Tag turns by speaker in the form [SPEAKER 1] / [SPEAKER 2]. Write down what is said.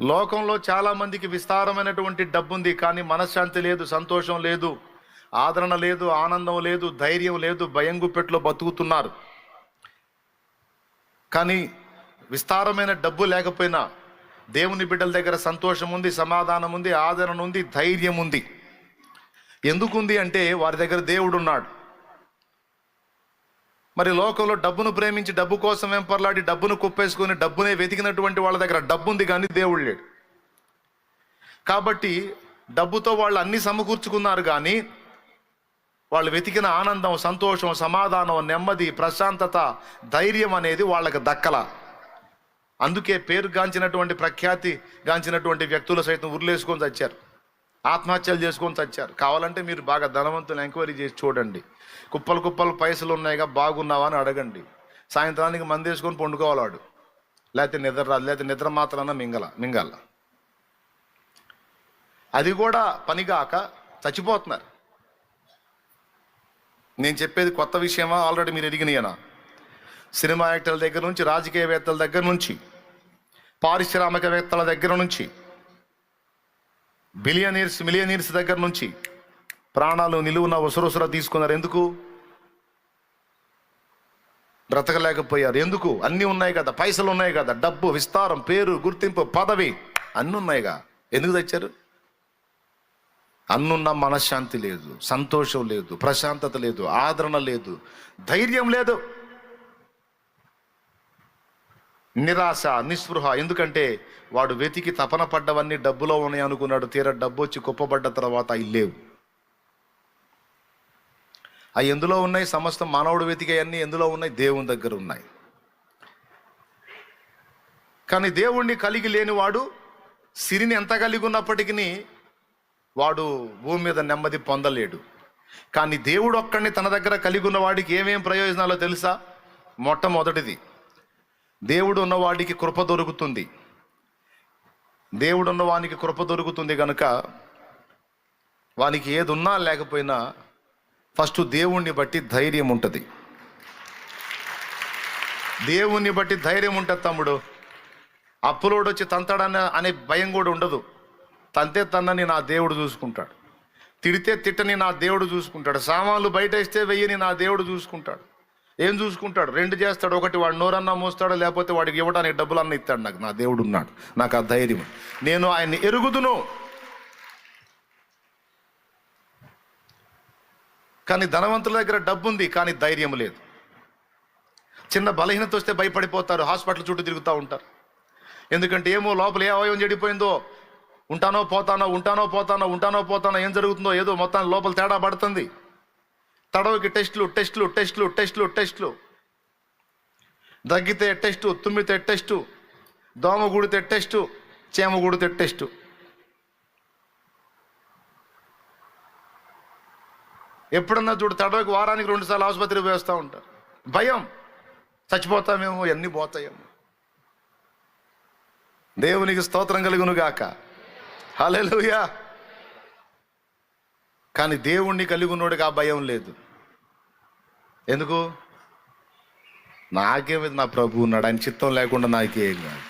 [SPEAKER 1] లోకంలో చాలా మందికి విస్తారమైనటువంటి డబ్బు ఉంది కానీ మనశ్శాంతి లేదు సంతోషం లేదు ఆదరణ లేదు ఆనందం లేదు ధైర్యం లేదు భయంగుపెట్లో బతుకుతున్నారు. కానీ విస్తారమైన డబ్బు లేకపోయినా దేవుని బిడ్డల దగ్గర సంతోషం ఉంది సమాధానం ఉంది ఆదరణ ఉంది ధైర్యం ఉంది. ఎందుకుంది అంటే వారి దగ్గర దేవుడు ఉన్నాడు మరి లోకంలో డబ్బును ప్రేమించి డబ్బు కోసం వెంపర్లాడి డబ్బును కుప్పేసుకొని డబ్బునే వెతికినటువంటి వాళ్ళ దగ్గర డబ్బు ఉంది కానీ దేవుడు లేడు. కాబట్టి డబ్బుతో వాళ్ళు అన్ని సమకూర్చుకున్నారు కానీ వాళ్ళు వెతికిన ఆనందం సంతోషం సమాధానం నెమ్మది ప్రశాంతత ధైర్యం అనేది వాళ్ళకి దక్కల. అందుకే పేరు గాంచినటువంటి ప్రఖ్యాతి గాంచినటువంటి వ్యక్తులు సైతం ఉర్లేసుకొని వచ్చారు ఆత్మహత్యలు చేసుకొని చచ్చారు. కావాలంటే మీరు బాగా ధనవంతులు ఎంక్వైరీ చేసి చూడండి. కుప్పలు కుప్పలు పైసలు ఉన్నాయిగా బాగున్నావా అని అడగండి. సాయంత్రానికి మంది వేసుకొని పండుకోవాలాడు లేకపోతే నిద్ర రాదు. లేకపోతే నిద్ర మాత్రాన మింగల మింగల. అది కూడా పనిగాక చచ్చిపోతున్నారు. నేను చెప్పేది కొత్త విషయమా? ఆల్రెడీ మీరు ఎరిగినాయనా సినిమా యాక్టర్ల దగ్గర నుంచి రాజకీయవేత్తల దగ్గర నుంచి పారిశ్రామికవేత్తల దగ్గర నుంచి బిలియనీర్స్ మిలియనీర్స్ దగ్గర నుంచి ప్రాణాలు నిలువున ఉసరుసర తీసుకున్నారు. ఎందుకు? బ్రతకలేకపోయారు. ఎందుకు? అన్నీ ఉన్నాయి కదా. పైసలు ఉన్నాయి కదా. డబ్బు విస్తారం పేరు గుర్తింపు పదవి అన్నీ ఉన్నాయిగా ఎందుకు తెచ్చారు? అన్నున్న మనశ్శాంతి లేదు సంతోషం లేదు ప్రశాంతత లేదు ఆదరణ లేదు ధైర్యం లేదు. నిరాశ నిస్పృహ. ఎందుకంటే వాడు వెతికి తపన పడ్డవన్నీ డబ్బులో ఉన్నాయి అనుకున్నాడు. తీరా డబ్బు వచ్చి కుప్పబడ్డ తర్వాత అవి లేవు. అవి ఎందులో ఉన్నాయి? సమస్త మానవుడు వెతికేయన్నీ ఎందులో ఉన్నాయి? దేవుని దగ్గర ఉన్నాయి. కానీ దేవుణ్ణి కలిగి లేనివాడు సిరిని ఎంత కలిగి ఉన్నప్పటికీ వాడు భూమి మీద నెమ్మది పొందలేడు. కానీ దేవుడు ఒక్కడిని తన దగ్గర కలిగి ఉన్న వాడికి ఏమేం ప్రయోజనాలో తెలుసా? మొట్టమొదటిది దేవుడు ఉన్నవాడికి కృప దొరుకుతుంది. దేవుడు ఉన్నవానికి కృప దొరుకుతుంది కనుక వానికి ఏది ఉన్నా లేకపోయినా ఫస్ట్ దేవుణ్ణి బట్టి ధైర్యం ఉంటుంది. దేవుణ్ణి బట్టి ధైర్యం ఉంటుంది తమ్ముడు. అప్పులోడు వచ్చి తంతాడన్న అనే భయం కూడా ఉండదు. తంతే తన్నని నా దేవుడు చూసుకుంటాడు. తిడితే తిట్టని నా దేవుడు చూసుకుంటాడు. సామాన్లు బయట వేస్తే వెయ్యని నా దేవుడు చూసుకుంటాడు. ఏం చూసుకుంటాడు? రెండు చేస్తాడు ఒకటి వాడు నోరన్నా మోస్తాడు లేకపోతే వాడికి ఇవ్వడానికి డబ్బులు అన్న ఇస్తాడు. నాకు నా దేవుడు ఉన్నాడు. నాకు ఆ ధైర్యం నేను ఆయన్ని ఎరుగుదును. కానీ ధనవంతుల దగ్గర డబ్బు ఉంది కానీ ధైర్యం లేదు. చిన్న బలహీనత వస్తే భయపడిపోతారు హాస్పిటల్ చుట్టూ తిరుగుతూ ఉంటారు. ఎందుకంటే ఏమో లోపల ఏ అవయవం చెడిపోయిందో? ఉంటానో పోతానో ఉంటానో పోతానో ఉంటానో పోతానో ఏం జరుగుతుందో? ఏదో మొత్తాన్ని లోపల తేడా పడుతుంది. తడవకి టెస్టులు టెస్టులు టెస్టులు టెస్టులు టెస్టులు. దగ్గితే టెస్టు తుమ్మితే టెస్టు దోమ గుడితే టెస్టు చేమ గుడితే టెస్టు. ఎప్పుడన్నా చూడు తడవకి వారానికి రెండుసార్లు ఆసుపత్రికి వేస్తూ ఉంటారు. భయం. చచ్చిపోతామేమో ఎన్ని పోతాయేమో. దేవునికి స్తోత్రం కలుగునుగాక. గాక హల్లెలూయా. కానీ దేవుణ్ణి కలిగి ఉన్నోడికి ఆ భయం లేదు. ఎందుకు? నాకేమి నా ప్రభు ఉన్నాడు. ఆయన చిత్తం లేకుండా నాకేం కాదు.